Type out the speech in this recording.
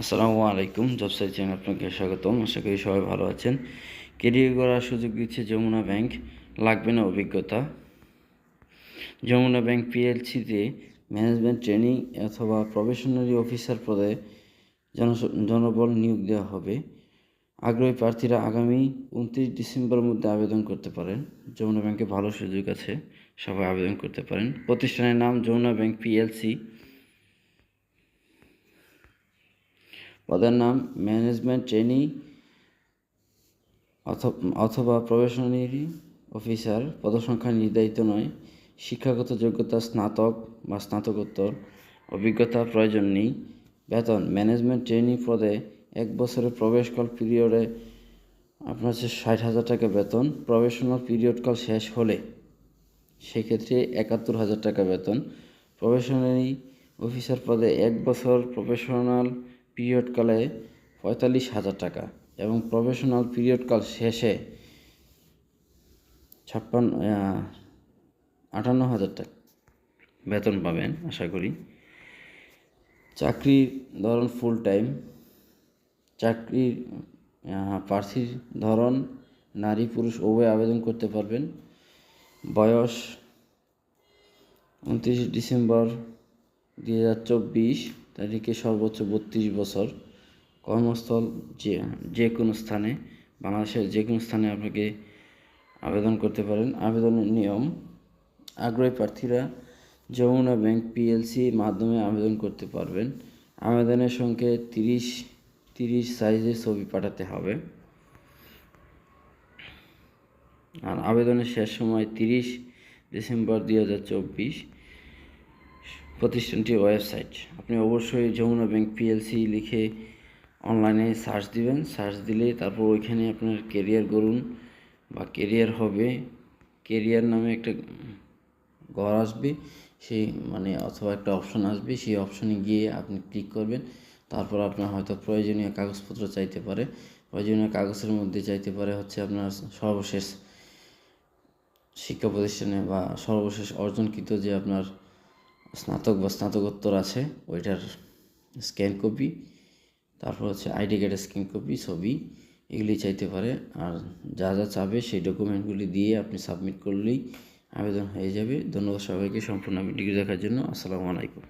আসসালামু আলাইকুম জবসাইট চ্যানেল আপনাকে স্বাগতম। আশা করি সবাই ভালো আছেন। কেরিয়ার করার সুযোগ দিচ্ছে যমুনা ব্যাংক। লাগবে না অভিজ্ঞতা? যমুনা ব্যাংক পিএলসিতে ম্যানেজমেন্ট, ট্রেনিং অথবা প্রফেশনারি অফিসার পদে জন, জনবল নিয়োগ দেওয়া হবে। আগ্রহী প্রার্থীরা আগামী উনত্রিশ ডিসেম্বরের মধ্যে আবেদন করতে পারেন। যমুনা ব্যাংকে ভালো সুযোগ আছে, সবাই আবেদন করতে পারেন। প্রতিষ্ঠানের নাম যমুনা ব্যাংক পিএলসি। পদের নাম ম্যানেজমেন্ট ট্রেনি অথবা প্রফেশনারি অফিসার পদসংখ্যা নির্ধারিত নয়। শিক্ষাগত যোগ্যতা স্নাতক বা স্নাতকোত্তর, অভিজ্ঞতা প্রয়োজন নেই। বেতন ম্যানেজমেন্ট ট্রেনিং পদে এক বছরের প্রবেশকাল পিরিয়ডে আপনার হচ্ছে ষাট হাজার টাকা বেতন। প্রফেশনাল পিরিয়ডকাল শেষ হলে সেক্ষেত্রে একাত্তর হাজার টাকা বেতন। প্রফেশনারি অফিসার পদে এক বছর প্রফেশনাল পিরিয়ডকালে পঁয়তাল্লিশ হাজার টাকা এবং প্রফেশনাল পিরিয়ডকাল শেষে ছাপ্পান্ন আটান্ন হাজার টাকা বেতন পাবেন, আশা করি। চাকরির ধরন ফুল টাইম চাকরির প্রার্থীর ধরন, নারী পুরুষ উভয় আবেদন করতে পারবেন। বয়স উনত্রিশ ডিসেম্বর দুই হাজার চব্বিশ। তারিখে সর্বোচ্চ বত্রিশ বছর কর্মস্থল যে যে কোনো স্থানে, বাংলাদেশের যে কোনো স্থানে আপনাকে আবেদন করতে পারেন। আবেদনের নিয়ম, আগ্রহী প্রার্থীরা যমুনা ব্যাংক পিএলসি মাধ্যমে আবেদন করতে পারবেন। আবেদনের সঙ্গে তিরিশ তিরিশ সাইজের ছবি পাঠাতে হবে। আর আবেদনের শেষ সময় তিরিশ ডিসেম্বর দুই হাজার চব্বিশ। প্রতিষ্ঠানটির ওয়েবসাইট। আপনি অবশ্যই যমুনা ব্যাংক পিএলসি লিখে অনলাইনে সার্চ দিবেন। সার্চ দিলে তারপর ওইখানে আপনার কেরিয়ার গড়ুন বা কেরিয়ার হবে। কেরিয়ার নামে একটা ঘর আসবে। সেই মানে অথবা একটা অপশন আসবে। সেই অপশনে গিয়ে আপনি ক্লিক করবেন। তারপর আপনার হয়তো প্রয়োজনীয় কাগজপত্র চাইতে পারে। প্রয়োজনীয় কাগজের মধ্যে চাইতে পারে হচ্ছে আপনার সর্বশেষ শিক্ষা প্রতিষ্ঠানে বা সর্বশেষ অর্জনকৃত যে আপনার স্নাতক বা স্নাতকোত্তর আছে, ওইটার স্ক্যান কপি তারপর হচ্ছে আইডি কার্ডের স্ক্যান কপি ছবি এগুলি চাইতে পারে। আর যা যা চাবে সেই ডকুমেন্টগুলি দিয়ে আপনি সাবমিট করলেই আবেদন হয়ে যাবে। ধন্যবাদ সবাইকে সম্পূর্ণ ভিডিও দেখার জন্য। আসসালামু আলাইকুম।